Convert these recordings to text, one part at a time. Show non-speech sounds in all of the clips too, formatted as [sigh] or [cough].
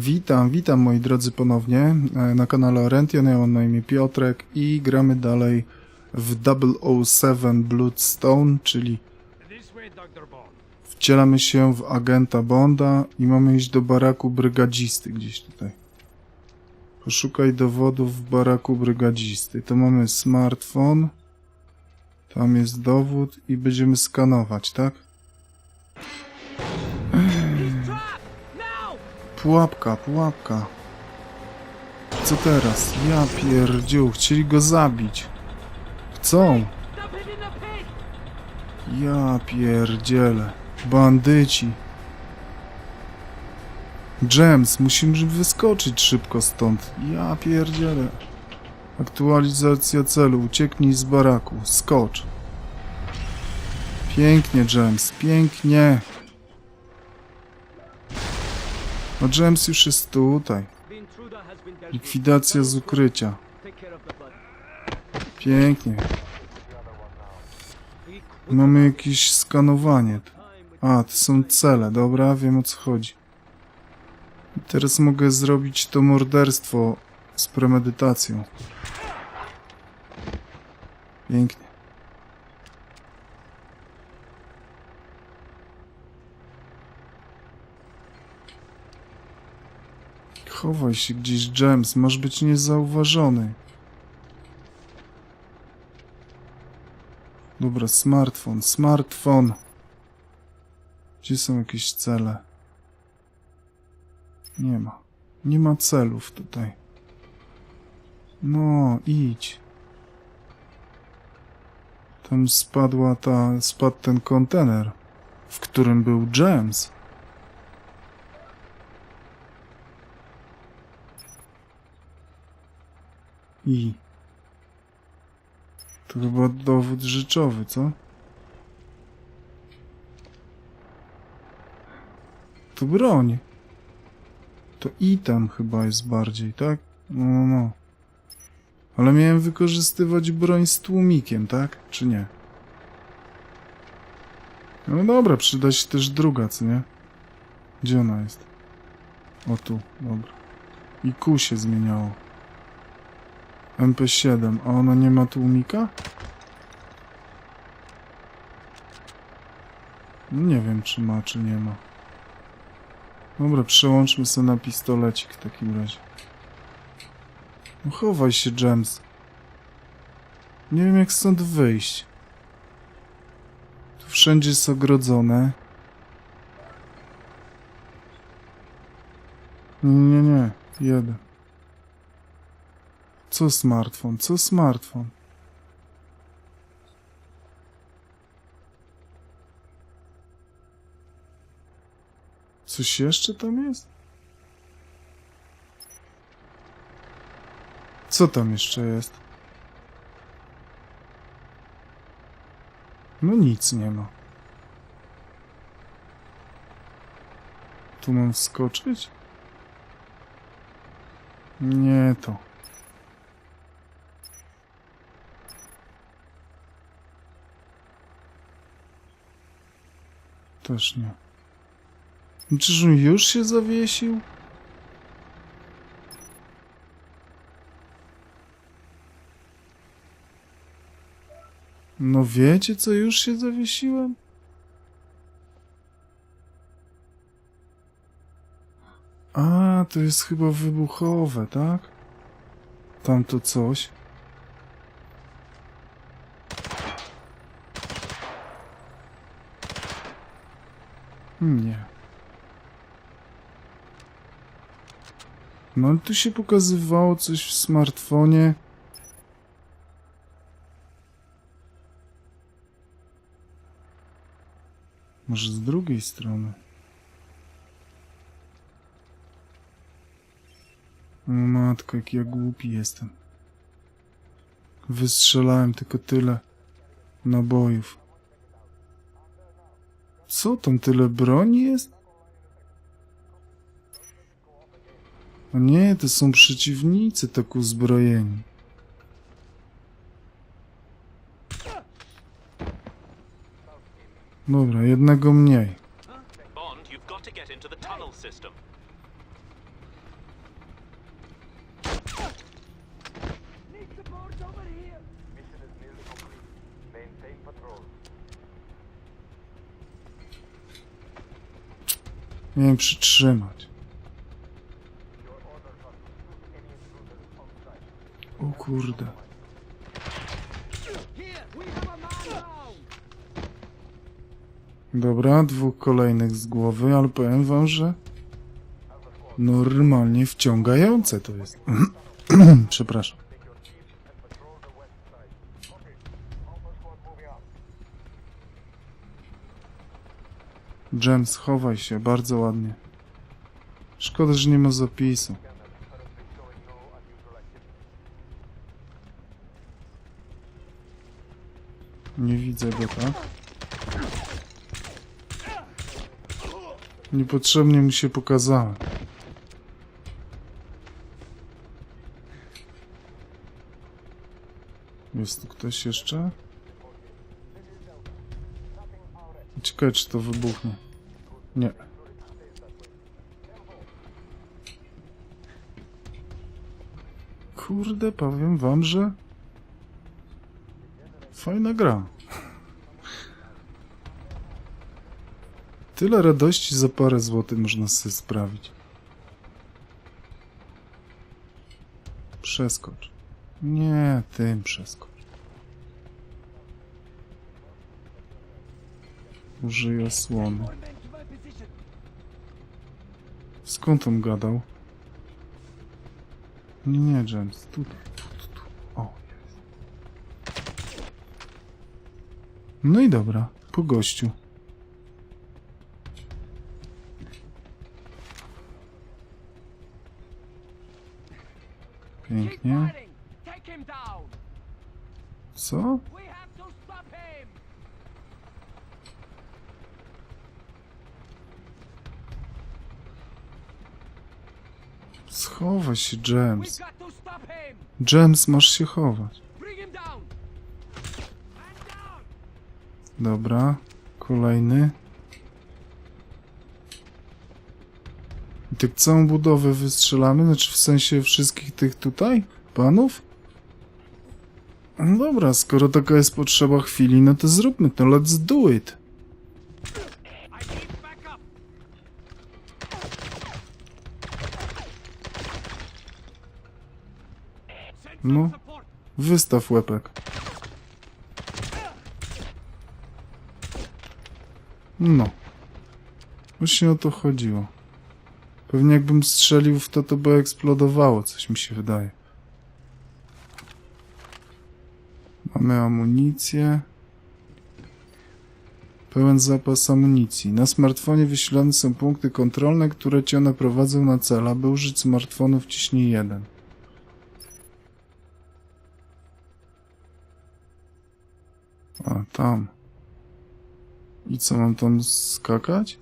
Witam, witam moi drodzy ponownie e, na kanale Oriention. Ja mam na imię Piotrek i gramy dalej w 007 Bloodstone, czyli wcielamy się w agenta Bonda i mamy iść do baraku brygadzisty gdzieś tutaj. Poszukaj dowodów w baraku brygadzisty. To mamy smartfon. Tam jest dowód i będziemy skanować, tak? Pułapka, pułapka. Co teraz? Ja pierdziu, chcieli go zabić. Chcą. Ja pierdzielę. Bandyci. James, musimy wyskoczyć szybko stąd. Ja pierdzielę. Aktualizacja celu. Ucieknij z baraku. Skocz. Pięknie, James. Pięknie. No James już jest tutaj. Likwidacja z ukrycia. Pięknie. Mamy jakieś skanowanie. A, to są cele, dobra, wiem o co chodzi. I teraz mogę zrobić to morderstwo z premedytacją. Pięknie. Chowaj się gdzieś, James, masz być niezauważony. Dobra, smartfon, smartfon. Gdzie są jakieś cele? Nie ma. Nie ma celów tutaj. No, idź. Tam spadła ta, spadł ten kontener, w którym był James. I. To chyba dowód rzeczowy, co? To broń. To i tam chyba jest bardziej, tak? No, no, no. Ale miałem wykorzystywać broń z tłumikiem, tak? Czy nie? No dobra, przyda się też druga, co nie? Gdzie ona jest? O tu, dobra. I Q się zmieniało. MP7, a ona nie ma tłumika? No nie wiem, czy ma, czy nie ma. Dobra, przełączmy sobie na pistolecik w takim razie. No chowaj się, James. Nie wiem, jak stąd wyjść. Tu wszędzie jest ogrodzone. Nie, nie, nie. Jeden. Co smartfon? Co smartfon? Coś jeszcze tam jest? Co tam jeszcze jest? No nic nie ma. Tu mam wskoczyć? Nie to. Też nie. Czyż on już się zawiesił? No wiecie, co już się zawiesiłem? A, to jest chyba wybuchowe, tak? Tamto coś. Nie. No tu się pokazywało coś w smartfonie. Może z drugiej strony. O matko, jak ja głupi jestem. Wystrzelałem tylko tyle nabojów. Co tam tyle broni jest? O nie, to są przeciwnicy tak uzbrojeni. Dobra, jednego mniej. Bond, you've got to get into the tunnel system. Miałem przytrzymać. O kurde. Dobra, dwóch kolejnych z głowy, ale powiem wam, że normalnie wciągające to jest. [clears throat] Przepraszam. James, chowaj się, bardzo ładnie. Szkoda, że nie ma zapisu. Nie widzę go, tak? Niepotrzebnie mu się pokazałem. Jest tu ktoś jeszcze? Ciekawe, czy to wybuchnie. Nie. Kurde, powiem wam, że fajna gra. Tyle radości za parę złotych można sobie sprawić. Przeskocz. Nie, tym przeskocz. Użyj osłony. Skąd on gadał? Nie, nie, James. Tutaj. Tu, tu. O, jest. No i dobra. Po gościu. Pięknie. Co? Schowaj się, James. James, masz się chować. Dobra. Kolejny. I tak całą budowę wystrzelamy? Znaczy w sensie wszystkich tych tutaj? Panów? No dobra, skoro taka jest potrzeba chwili, no to zróbmy to. Let's do it. No. Wystaw łepek. No. Właśnie o to chodziło. Pewnie jakbym strzelił w to, to by eksplodowało, coś mi się wydaje. Mamy amunicję. Pełen zapas amunicji. Na smartfonie wyświetlane są punkty kontrolne, które cię naprowadzą na cel. Aby użyć smartfonu wciśnij jeden. A, tam. I co, mam tam skakać?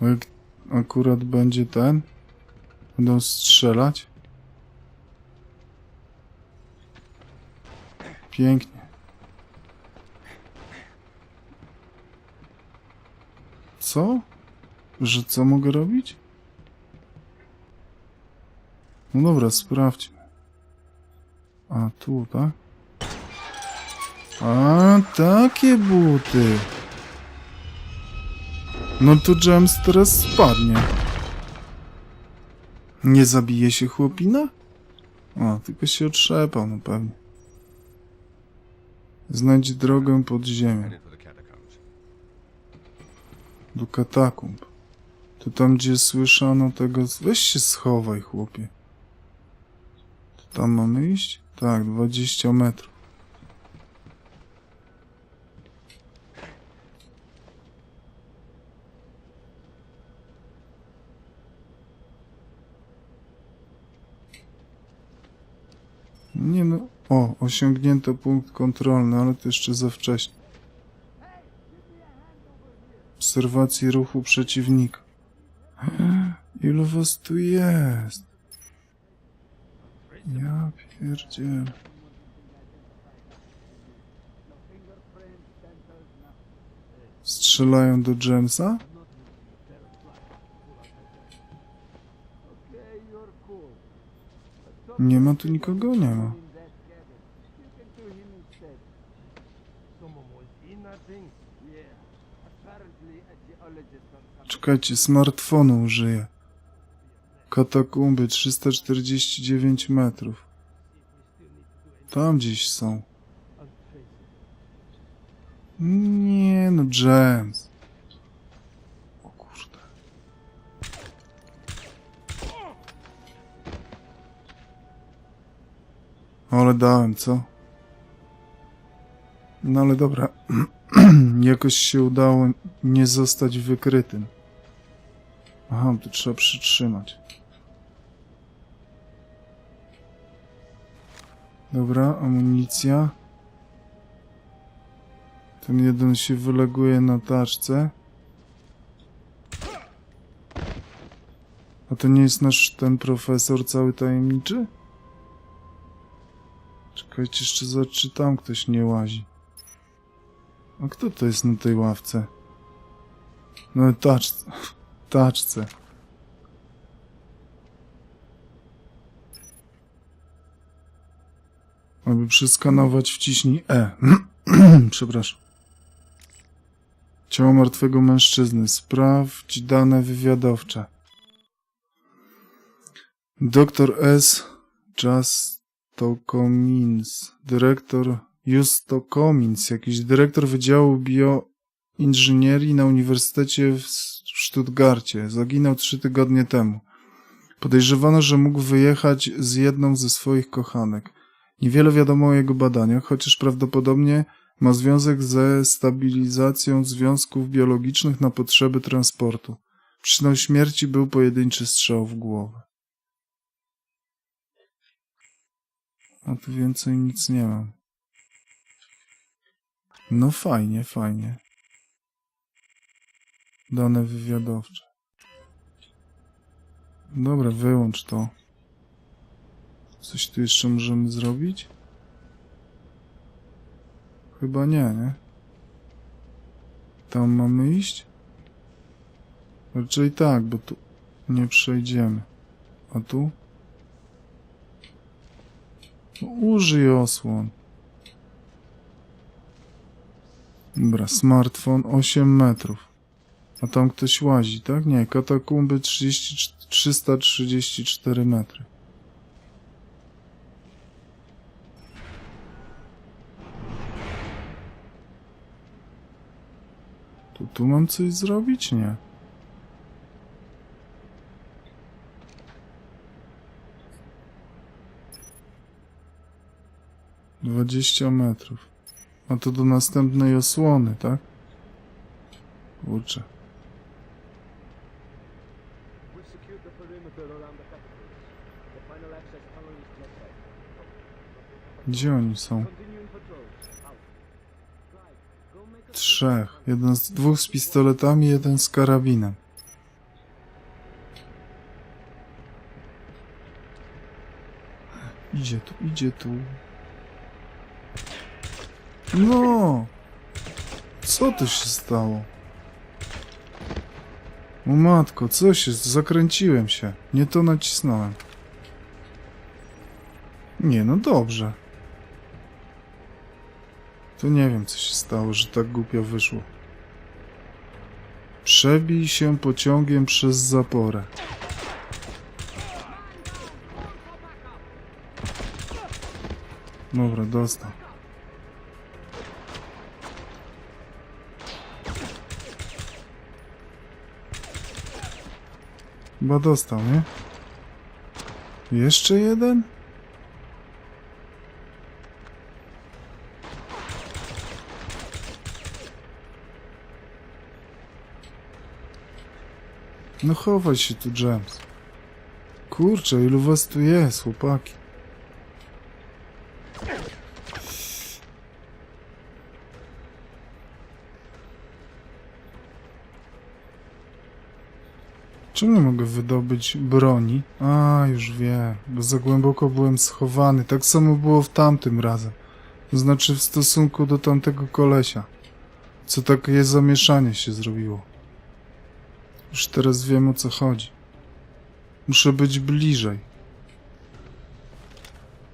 Jak akurat będzie ten? Będą strzelać? Pięknie. Co? Że co mogę robić? No dobra, sprawdźmy. A, tu, tak? A, takie buty. No to James teraz spadnie. Nie zabije się chłopina? A, tylko się otrzepał, no pewnie. Znajdź drogę pod catacombs. Do katakumb. To tam, gdzie słyszano tego... Weź się schowaj, chłopie. To tam mamy iść? Tak, 20 metrów. Nie no... O, osiągnięto punkt kontrolny, ale to jeszcze za wcześnie. Obserwacji ruchu przeciwnika. Ilu was tu jest? Ja pierdzielę. Strzelają do Jamesa? Nie ma tu nikogo? Nie ma. Czekajcie, smartfonu użyję. Katakumby 349 metrów. Tam gdzieś są. Nie no, James. Ale dałem, co? No ale dobra. [clears throat] Jakoś się udało nie zostać wykrytym. Aha, to trzeba przytrzymać. Dobra, amunicja. Ten jeden się wyleguje na taczce. A to nie jest nasz ten profesor cały tajemniczy? Czekajcie, jeszcze za czy tam ktoś nie łazi. A kto to jest na tej ławce? No taczce. Taczce. Aby przeskanować wciśnij E. [clears throat] Przepraszam. Ciało martwego mężczyzny. Sprawdź dane wywiadowcze. Dr S. Justokomins. Dyrektor Justokomins. Jakiś dyrektor Wydziału Bioinżynierii na Uniwersytecie w Stuttgarcie. Zaginął trzy tygodnie temu. Podejrzewano, że mógł wyjechać z jedną ze swoich kochanek. Niewiele wiadomo o jego badaniach, chociaż prawdopodobnie ma związek ze stabilizacją związków biologicznych na potrzeby transportu. Przyczyną śmierci był pojedynczy strzał w głowę. A tu więcej nic nie mam. No fajnie, fajnie. Dane wywiadowcze. Dobra, wyłącz to. Coś tu jeszcze możemy zrobić? Chyba nie, nie? Tam mamy iść? Raczej tak, bo tu nie przejdziemy. A tu? Użyj osłon. Dobra, smartfon 8 metrów. A tam ktoś łazi, tak? Nie, katakumby 30, 334 metry. Tu mam coś zrobić? Nie. Dwadzieścia metrów. A to do następnej osłony, tak? Kurczę. Gdzie oni są? Trzech. Jeden z dwóch z pistoletami, jeden z karabinem. Idzie tu, idzie tu. No! Co tu się stało? O matko, co się? Zakręciłem się. Nie to nacisnąłem. Nie, no dobrze. To nie wiem, co się stało, że tak głupio wyszło. Przebij się pociągiem przez zaporę. Dobra, dostał. Chyba dostał, nie? Jeszcze jeden? No chowaj się tu, James. Kurczę, ilu was tu jest, chłopaki. Czemu nie mogę wydobyć broni? A, już wiem, bo za głęboko byłem schowany. Tak samo było w tamtym razem. To znaczy w stosunku do tamtego kolesia. Co takie zamieszanie się zrobiło. Już teraz wiem o co chodzi. Muszę być bliżej.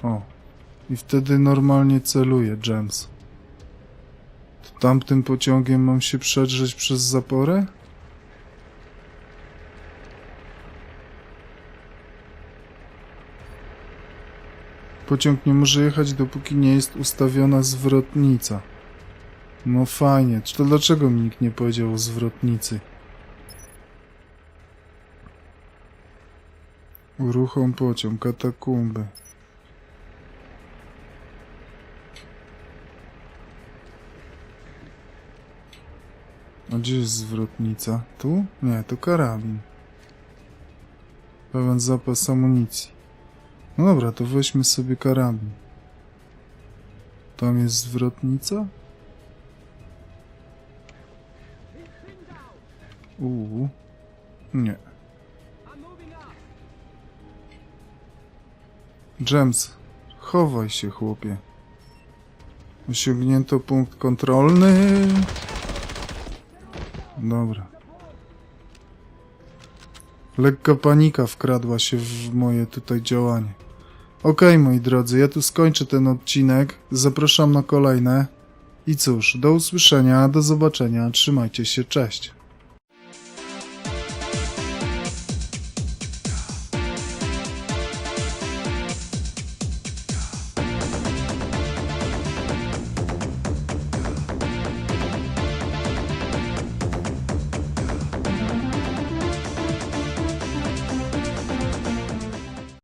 O. I wtedy normalnie celuję, James. To Tamtym pociągiem mam się przedrzeć przez zaporę? Pociąg nie może jechać, dopóki nie jest ustawiona zwrotnica. No fajnie, to dlaczego mi nikt nie powiedział o zwrotnicy? Uruchom pociąg, katakumby. A gdzie jest zwrotnica? Tu? Nie, to karabin. Pełen zapas amunicji. No dobra, to weźmy sobie karabin. Tam jest zwrotnica? Uuu. Nie. James, chowaj się, chłopie. Osiągnięto punkt kontrolny. Dobra. Lekka panika wkradła się w moje tutaj działanie. Okej, moi drodzy, ja tu skończę ten odcinek. Zapraszam na kolejne. I cóż, do usłyszenia, do zobaczenia. Trzymajcie się, cześć.